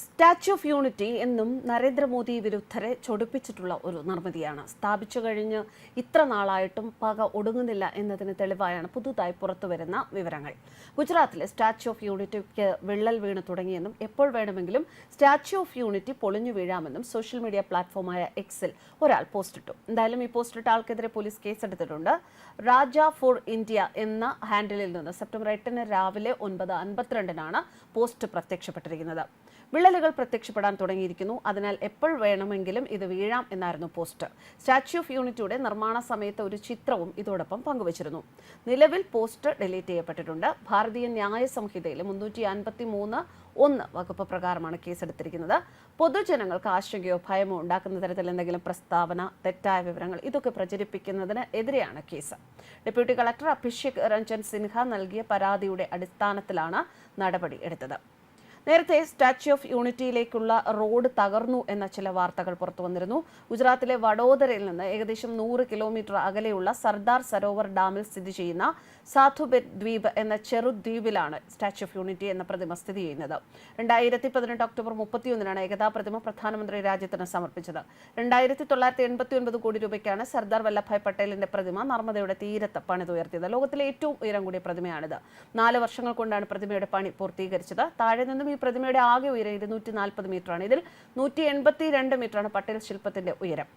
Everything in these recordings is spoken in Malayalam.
സ്റ്റാച്യു ഓഫ് യൂണിറ്റി എന്നും നരേന്ദ്രമോദി വിരുദ്ധരെ ചൊടിപ്പിച്ചിട്ടുള്ള ഒരു നിർമ്മിതിയാണ്. സ്ഥാപിച്ചു കഴിഞ്ഞ് ഇത്ര നാളായിട്ടും പക ഒടുങ്ങുന്നില്ല എന്നതിന് തെളിവായാണ് പുതുതായി പുറത്തുവരുന്ന വിവരങ്ങൾ. ഗുജറാത്തിലെ സ്റ്റാച്യു ഓഫ് യൂണിറ്റിക്ക് വിള്ളൽ വീണ് തുടങ്ങിയെന്നും എപ്പോൾ വേണമെങ്കിലും സ്റ്റാച്യു ഓഫ് യൂണിറ്റി പൊളിഞ്ഞു വീഴാമെന്നും സോഷ്യൽ മീഡിയ പ്ലാറ്റ്ഫോമായ എക്സിൽ ഒരാൾ പോസ്റ്റിട്ടു. എന്തായാലും ഈ പോസ്റ്റിട്ട ആൾക്കെതിരെ പോലീസ് കേസെടുത്തിട്ടുണ്ട്. രാജ ഫോർ ഇന്ത്യ എന്ന ഹാൻഡിലിൽ നിന്ന് സെപ്റ്റംബർ എട്ടിന് രാവിലെ ഒൻപത് അൻപത്തിരണ്ടിനാണ് പോസ്റ്റ് പ്രത്യക്ഷപ്പെട്ടിരിക്കുന്നത്. വിള്ളലുകൾ പ്രത്യക്ഷപ്പെടാൻ തുടങ്ങിയിരിക്കുന്നു. അതിനാൽ എപ്പോൾ വേണമെങ്കിലും ഇത് വീഴാം എന്നായിരുന്നു പോസ്റ്റ് സ്റ്റാച്യു ഓഫ് യൂണിറ്റിയുടെ നിർമ്മാണ സമയത്ത് ഒരു ചിത്രവും ഇതോടൊപ്പം പങ്കുവച്ചിരുന്നു. നിലവിൽ പോസ്റ്റ് ഡിലീറ്റ് ചെയ്യപ്പെട്ടിട്ടുണ്ട്. ഭാരതീയ ന്യായ സംഹിതയിലെ മുന്നൂറ്റി അൻപത്തി മൂന്ന് ഒന്ന് വകുപ്പ് പ്രകാരമാണ് കേസെടുത്തിരിക്കുന്നത്. പൊതുജനങ്ങൾക്ക് ആശങ്കയോ ഭയമോ ഉണ്ടാക്കുന്ന തരത്തിൽ എന്തെങ്കിലും പ്രസ്താവന തെറ്റായ വിവരങ്ങൾ ഇതൊക്കെ പ്രചരിപ്പിക്കുന്നതിന് എതിരെയാണ് case. Deputy collector Abhishek Ranjan Sinha നൽകിയ പരാതിയുടെ അടിസ്ഥാനത്തിലാണ് നടപടി എടുത്തത്. നേരത്തെ സ്റ്റാച്യു ഓഫ് യൂണിറ്റിയിലേക്കുള്ള റോഡ് തകർന്നു എന്ന ചില വാർത്തകൾ പുറത്തു വന്നിരുന്നു. ഗുജറാത്തിലെ വഡോദരയിൽ നിന്ന് ഏകദേശം നൂറ് കിലോമീറ്റർ അകലെയുള്ള സർദാർ സരോവർ ഡാമിൽ സ്ഥിതി ചെയ്യുന്ന സാധുബെത് ദ്വീപ് എന്ന ചെറുദ്വീപിലാണ് സ്റ്റാച്യു ഓഫ് യൂണിറ്റി എന്ന പ്രതിമ സ്ഥിതി ചെയ്യുന്നത്. രണ്ടായിരത്തി പതിനെട്ട് ഒക്ടോബർ മുപ്പത്തിയൊന്നിനാണ് ഏകതാ പ്രതിമ പ്രധാനമന്ത്രി രാജ്യത്തിന് സമർപ്പിച്ചത്. രണ്ടായിരത്തി തൊള്ളായിരത്തി എൺപത്തി ഒൻപത് കോടി രൂപയ്ക്കാണ് സർദാർ വല്ലഭായ് പട്ടേലിന്റെ പ്രതിമ നർമ്മദയുടെ തീരത്ത് പണിതുയർത്തിയത്. ലോകത്തിലെ ഏറ്റവും ഉയരം കൂടിയ പ്രതിമയാണിത്. നാല് വർഷങ്ങൾ കൊണ്ടാണ് പ്രതിമയുടെ പണി പൂർത്തീകരിച്ചത്. താഴെ നിന്നും ഈ പ്രതിമയുടെ ആകെ ഉയരം ഇരുന്നൂറ്റി നാൽപ്പത് മീറ്ററാണ്. ഇതിൽ നൂറ്റി എൺപത്തി രണ്ട് മീറ്ററാണ് പട്ടേൽ ശില്പത്തിന്റെ ഉയരം.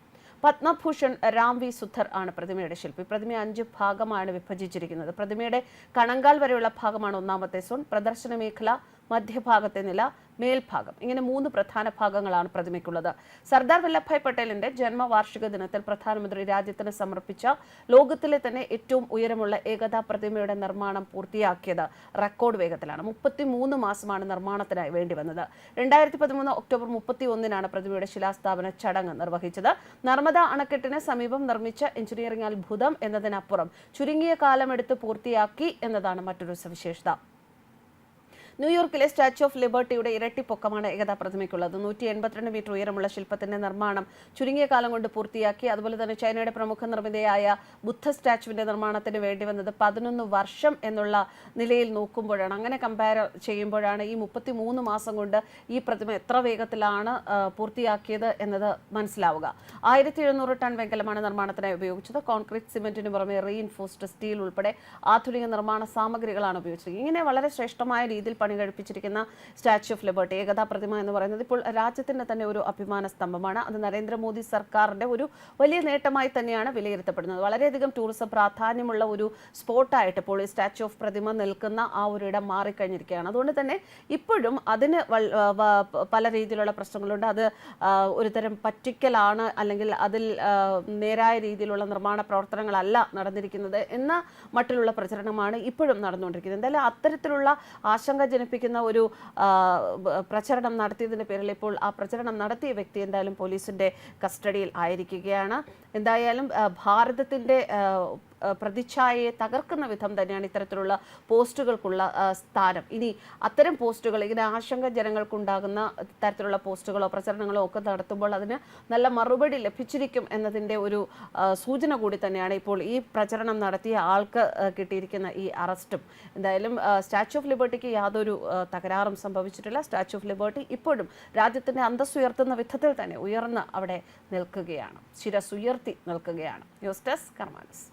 പത്മഭൂഷൺ രാം വി സുധർ ആണ് പ്രതിമയുടെ ശില്പി. പ്രതിമ അഞ്ച് ഭാഗമാണ് വിഭജിച്ചിരിക്കുന്നത്. പ്രതിമയുടെ കണങ്കാൽ വരെയുള്ള ഭാഗമാണ് ഒന്നാമത്തെ സോൺ. പ്രദർശന മേഖല മധ്യഭാഗത്തെ നില മേൽഭാഗം. ഇങ്ങനെ മൂന്ന് പ്രധാന ഭാഗങ്ങളാണ് പ്രതിമയ്ക്കുള്ളത്. സർദാർ വല്ലഭായ് പട്ടേലിന്റെ ജന്മവാർഷിക ദിനത്തിൽ പ്രധാനമന്ത്രി രാജ്യത്തിന് സമർപ്പിച്ച ലോകത്തിലെ തന്നെ ഏറ്റവും ഉയരമുള്ള ഏകതാ പ്രതിമയുടെ നിർമ്മാണം പൂർത്തിയാക്കിയത് റെക്കോർഡ് വേഗത്തിലാണ്. മുപ്പത്തി മാസമാണ് നിർമ്മാണത്തിനായി വേണ്ടി വന്നത്. രണ്ടായിരത്തി പതിമൂന്ന് ഒക്ടോബർ മുപ്പത്തി ഒന്നിനാണ് പ്രതിമയുടെ ശിലാസ്ഥാപന ചടങ്ങ് നിർവഹിച്ചത്. നർമ്മദ അണക്കെട്ടിന് സമീപം നിർമ്മിച്ച എഞ്ചിനീയറിംഗ് അത്ഭുതം എന്നതിനപ്പുറം ചുരുങ്ങിയ കാലമെടുത്ത് പൂർത്തിയാക്കി എന്നതാണ് മറ്റൊരു സവിശേഷത. ന്യൂയോർക്കിലെ സ്റ്റാച്യു ഓഫ് ലിബർട്ടിയുടെ ഇരട്ടി പൊക്കമാണ് ഏകതാ പ്രതിമയ്ക്കുള്ളത് നൂറ്റി എൺപത്തിരണ്ട് മീറ്റർ ഉയരമുള്ള ശില്പത്തിന്റെ നിർമ്മാണം ചുരുങ്ങിയ കാലം കൊണ്ട് പൂർത്തിയാക്കി. അതുപോലെ തന്നെ ചൈനയുടെ പ്രമുഖ നിർമ്മിതയായ ബുദ്ധ സ്റ്റാച്ചുവിന്റെ നിർമ്മാണത്തിന് വേണ്ടി വന്നത് പതിനൊന്ന് വർഷം എന്നുള്ള നിലയിൽ നോക്കുമ്പോഴാണ് അങ്ങനെ കമ്പയർ ചെയ്യുമ്പോഴാണ് ഈ മുപ്പത്തി മൂന്ന് മാസം കൊണ്ട് ഈ പ്രതിമ എത്ര വേഗത്തിലാണ് പൂർത്തിയാക്കിയത് എന്നത് മനസ്സിലാവുക. ആയിരത്തി എഴുന്നൂറ് ടൺ വെങ്കലമാണ് നിർമ്മാണത്തിനായി ഉപയോഗിച്ചത്. കോൺക്രീറ്റ് സിമെന്റിന് പുറമെ റീഇൻഫോഴ്സ്ഡ് സ്റ്റീൽ ഉൾപ്പെടെ ആധുനിക നിർമ്മാണ സാമഗ്രികളാണ് ഉപയോഗിച്ചത്. ഇങ്ങനെ വളരെ ശ്രേഷ്ഠമായ രീതിയിൽ പണി കഴിപ്പിച്ചിരിക്കുന്ന സ്റ്റാച്യു ഓഫ് ലിബർട്ടി ഏകതാ പ്രതിമ എന്ന് പറയുന്നത് ഇപ്പോൾ രാജ്യത്തിന്റെ തന്നെ ഒരു അഭിമാന സ്തംഭമാണ്. അത് നരേന്ദ്രമോദി സർക്കാരിന്റെ ഒരു വലിയ നേട്ടമായി തന്നെയാണ് വിലയിരുത്തപ്പെടുന്നത്. വളരെയധികം ടൂറിസം പ്രാധാന്യമുള്ള ഒരു സ്പോട്ടായിട്ട് ഇപ്പോൾ ഈ സ്റ്റാച്യു ഓഫ് പ്രതിമ നിൽക്കുന്ന ആ ഒരു ഇടം മാറിക്കഴിഞ്ഞിരിക്കുകയാണ്. അതുകൊണ്ട് തന്നെ ഇപ്പോഴും അതിന് പല രീതിയിലുള്ള പ്രശ്നങ്ങളുണ്ട്. അത് ഒരു ഒരുതരം പറ്റിക്കലാണ് അല്ലെങ്കിൽ അതിൽ നേരായ രീതിയിലുള്ള നിർമ്മാണ പ്രവർത്തനങ്ങളല്ല നടന്നിരിക്കുന്നത് എന്ന മട്ടിലുള്ള പ്രചരണമാണ് ഇപ്പോഴും നടന്നുകൊണ്ടിരിക്കുന്നത്. എന്തായാലും അത്തരത്തിലുള്ള ആശങ്ക ജനിപ്പിക്കുന്ന ഒരു പ്രചരണം നടത്തിയതിന്റെ പേരിൽ ഇപ്പോൾ ആ പ്രചരണം നടത്തിയ വ്യക്തി എന്തായാലും പോലീസിന്റെ കസ്റ്റഡിയിൽ ആയിരിക്കുകയാണ്. എന്തായാലും ഭാരതത്തിന്റെ പ്രതിച്ഛായയെ തകർക്കുന്ന വിധം തന്നെയാണ് ഇത്തരത്തിലുള്ള പോസ്റ്റുകൾക്കുള്ള സ്ഥാനം. ഇനി അത്തരം പോസ്റ്റുകൾ ഇങ്ങനെ ആശങ്ക ജനങ്ങൾക്കുണ്ടാകുന്ന തരത്തിലുള്ള പോസ്റ്റുകളോ പ്രചരണങ്ങളോ ഒക്കെ നടത്തുമ്പോൾ അതിന് നല്ല മറുപടി ലഭിച്ചിരിക്കും എന്നതിന്റെ ഒരു സൂചന കൂടി തന്നെയാണ് ഇപ്പോൾ ഈ പ്രചരണം നടത്തിയ ആൾക്ക് കിട്ടിയിരിക്കുന്ന ഈ അറസ്റ്റും. എന്തായാലും സ്റ്റാച്യു ഓഫ് ലിബർട്ടിക്ക് യാതൊരു തകരാറും സംഭവിച്ചിട്ടില്ല. സ്റ്റാച്യു ഓഫ് ലിബർട്ടി ഇപ്പോഴും രാജ്യത്തിന്റെ അന്തസ് ഉയർത്തുന്ന വിധത്തിൽ തന്നെ ഉയർന്ന് അവിടെ നിൽക്കുകയാണ്. ശിരസ് ഉയർത്തി നിൽക്കുകയാണ്. News desk കർമാനസ്.